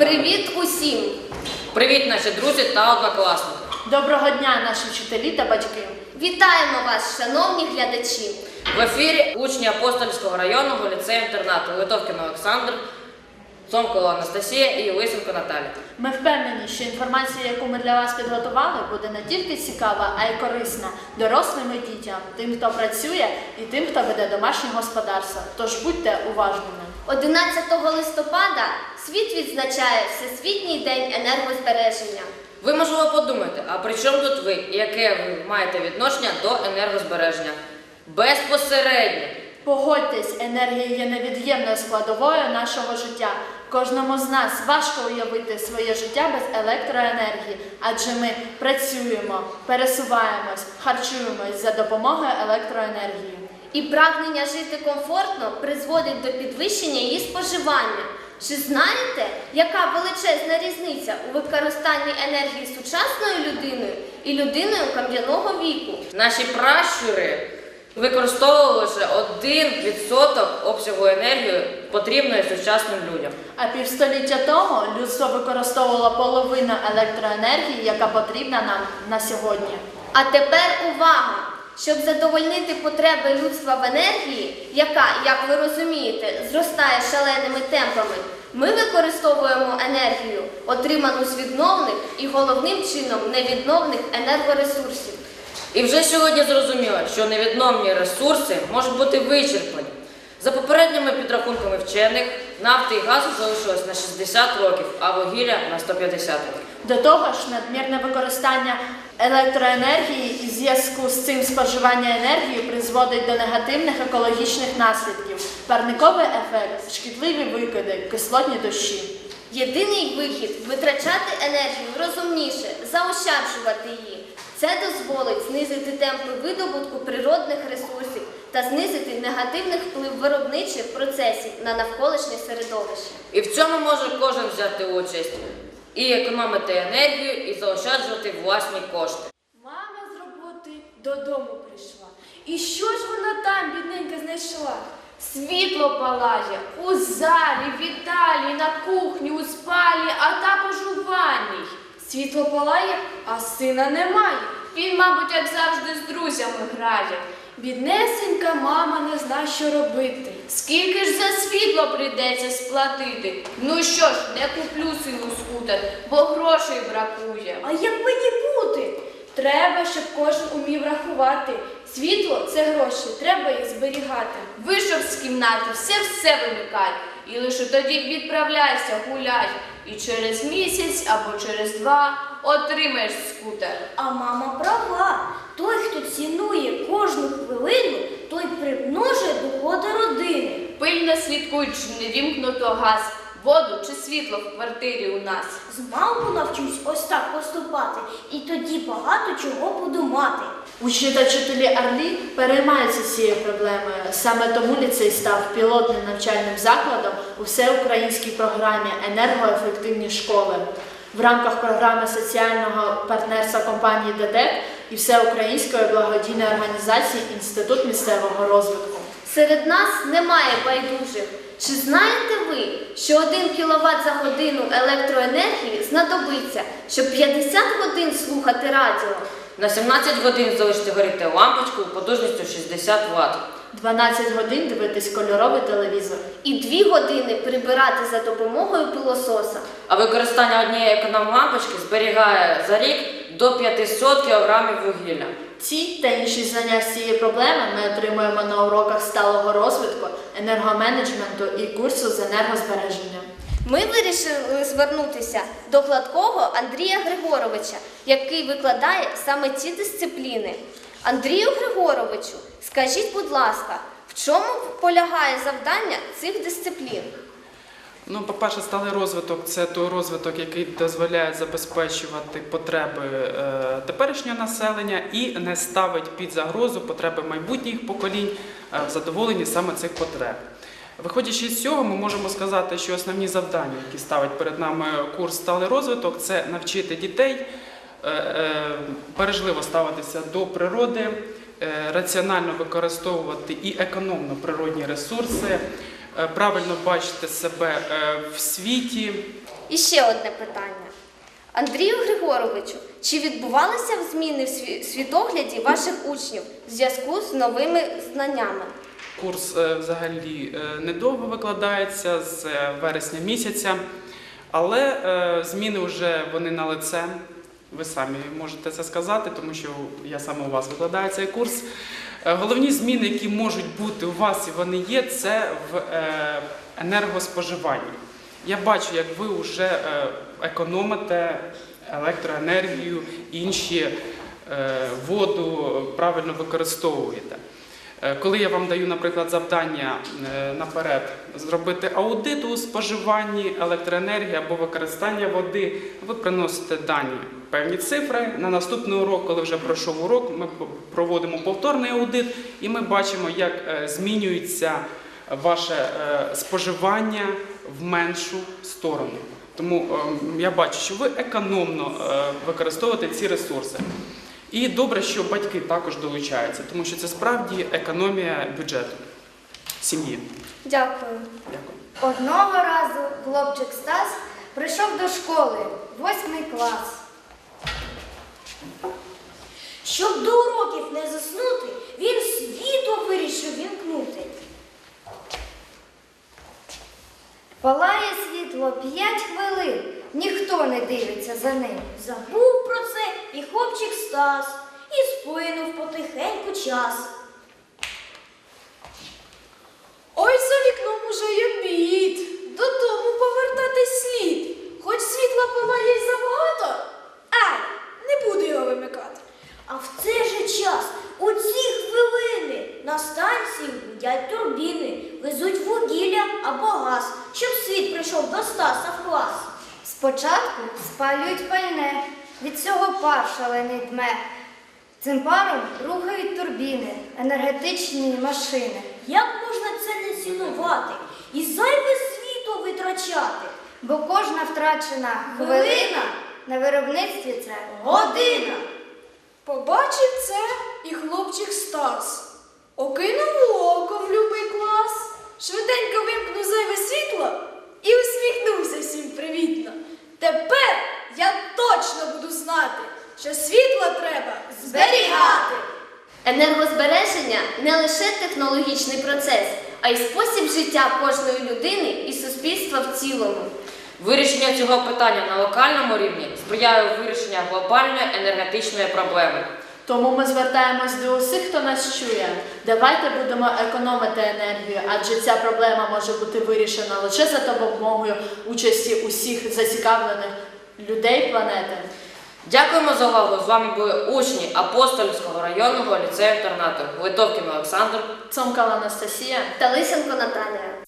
Привіт усім! Привіт, наші друзі та однокласники. Доброго дня, наші вчителі та батьки. Вітаємо вас, шановні глядачі! В ефірі учні апостольського районного ліцею інтернату Литовкін Олександр, Цомкова Анастасія і Лисенко Наталя. Ми впевнені, що інформація, яку ми для вас підготували, буде не тільки цікава, а й корисна дорослим і дітям, тим, хто працює, і тим, хто веде домашнє господарство. Тож будьте уважними. 11 листопада світ відзначає Всесвітній день енергозбереження. Ви, можливо, подумаєте, а при чому тут ви і яке ви маєте відношення до енергозбереження? Безпосередньо. Погодьтесь, енергія є невід'ємною складовою нашого життя. Кожному з нас важко уявити своє життя без електроенергії, адже ми працюємо, пересуваємось, харчуємось за допомогою електроенергії. І прагнення жити комфортно призводить до підвищення її споживання. Чи знаєте, яка величезна різниця у використанні енергії сучасною людиною і людиною кам'яного віку? Наші пращури використовували лише 1% обсягу енергії, потрібної сучасним людям. А півстоліття тому людство використовувало половину електроенергії, яка потрібна нам на сьогодні. А тепер увага! Щоб задовольнити потреби людства в енергії, яка, як ви розумієте, зростає шаленими темпами, ми використовуємо енергію, отриману з відновних і головним чином невідновних енергоресурсів. І вже сьогодні зрозуміло, що невідновні ресурси можуть бути вичерпані. За попередніми підрахунками вчених, нафти і газу залишилось на 60 років, а вугілля на 150 років. До того ж, надмірне використання електроенергії і зв'язку з цим споживання енергії призводить до негативних екологічних наслідків, парниковий ефект, шкідливі викиди, кислотні дощі. Єдиний вихід витрачати енергію розумніше, заощаджувати її. Це дозволить знизити темпи видобутку природних ресурсів та знизити негативний вплив виробничих процесів на навколишнє середовище. І в цьому може кожен взяти участь і економити енергію, і заощаджувати власні кошти. Мама з роботи додому прийшла. І що ж вона там, бідненька, знайшла? Світло палає у залі, в віталії, на кухні, у спалі, а також у ванній. Світло палає, а сина немає. Він, мабуть, як завжди, з друзями грає. Біднесенька мама не зна, що робити. Скільки ж за світло прийдеться сплатити? Ну що ж, не куплю сину скутер, бо грошей бракує. А як мені бути? Треба, щоб кожен умів рахувати. Світло це гроші, треба їх зберігати. Вийшов з кімнати, все все вимикай. І лише тоді відправляйся, гуляй. І через місяць або через два отримаєш скутер. А мама права. Той, хто цінує кожну хвилину, той примножує доходи родини. Пильно слідкуй, чи не вімкнуто газ, воду чи світло в квартирі у нас. Змалку навчусь ось так поступати, і тоді багато чого буду мати. Учні та вчителі Арлі переймаються цією проблемою. Саме тому ліцей став пілотним навчальним закладом у всеукраїнській програмі енергоефективні школи в рамках програми соціального партнерства компанії ДТЕК і всеукраїнської благодійної організації Інститут місцевого розвитку. Серед нас немає байдужих. Чи знаєте ви, що 1 кВт за годину електроенергії знадобиться, щоб 50 годин слухати радіо? На 17 годин залишити горіти лампочку потужністю 60 Вт. 12 годин дивитись кольоровий телевізор. І 2 години прибирати за допомогою пилососа. А використання однієї економ-лампочки зберігає за рік до 500 кг вугілля. Ці та інші знання з цієї проблеми ми отримуємо на уроках сталого розвитку, енергоменеджменту і курсу з енергозбереження. Ми вирішили звернутися до гладкого Андрія Григоровича, який викладає саме ці дисципліни. Андрію Григоровичу, скажіть, будь ласка, в чому полягає завдання цих дисциплін? Ну, по-перше, сталий розвиток це той розвиток, який дозволяє забезпечувати потреби е, теперішнього населення і не ставить під загрозу потреби майбутніх поколінь е, в задоволенні саме цих потреб. Виходячи з цього, ми можемо сказати, що основні завдання, які ставить перед нами курс сталий розвиток, це навчити дітей е, бережливо ставитися до природи, раціонально використовувати і економно природні ресурси, правильно бачити себе е, в світі І ще одне питання. Андрію Григоровичу, чи відбувалися зміни в світогляді ваших учнів в зв'язку з новими знаннями? Курс е, взагалі е, недовго викладається з е, вересня місяця, але е, зміни вже вони на лице. Ви самі можете це сказати, тому що я саме у вас викладаю цей курс. Е, Головні зміни, які можуть бути у вас і вони є, це в е, енергоспоживанні. Я бачу, як ви вже е, економите електроенергію, інші воду правильно використовуєте. Е, Коли я вам даю, наприклад, завдання е, наперед зробити аудит у споживанні електроенергії або використання води, ви приносите дані певні цифри. На наступний урок, коли вже пройшов урок, ми проводимо повторний аудит і ми бачимо, як е, змінюється ваше споживання в меншу сторону. Тому е, я бачу, що ви економно використовуєте ці ресурси. І добре, що батьки також долучаються, тому що це справді економія бюджету сім'ї. Дякую. Дякую. Одного разу хлопчик Стас прийшов до школи, восьмий клас. Щоб до уроків не заснути, він світло вирішив вімкнути. Палає світло п'ять хвилин, ніхто не дивиться за ним. Забув і хлопчик Стас, і сплинув потихеньку час. Ой, за вікном уже й обід. Додому повертатись слід. Хоч світла палає й забагато. Ай, не буду його вимикати. А в цей же час, у ці хвилини, на станції гудять турбіни, везуть вугілля або газ, щоб світ прийшов до Стаса в клас. Спочатку спалюють пальне, від цього пар шалений дме. Цим паром рухають турбіни, енергетичні машини. Як можна це не цінувати і зайве світло витрачати? Бо кожна втрачена хвилина на виробництві це година. Побачив це і хлопчик Стас. Окинув оком в любий клас, швиденько вимкнув зайве світло і усміхнувся всім привітно. Тепер я точно буду знати, що світло треба зберігати. Енергозбереження не лише технологічний процес, а й спосіб життя кожної людини і суспільства в цілому. Вирішення цього питання на локальному рівні сприяє вирішенню глобальної енергетичної проблеми. Тому ми звертаємось до усіх, хто нас чує. Давайте будемо економити енергію, адже ця проблема може бути вирішена лише за допомогою участі усіх зацікавлених людей планети. Дякуємо за увагу. З вами були учні Апостольського районного ліцею інтернату Литовкін Олександр. Цомкала Анастасія. Та Лисенко Наталія.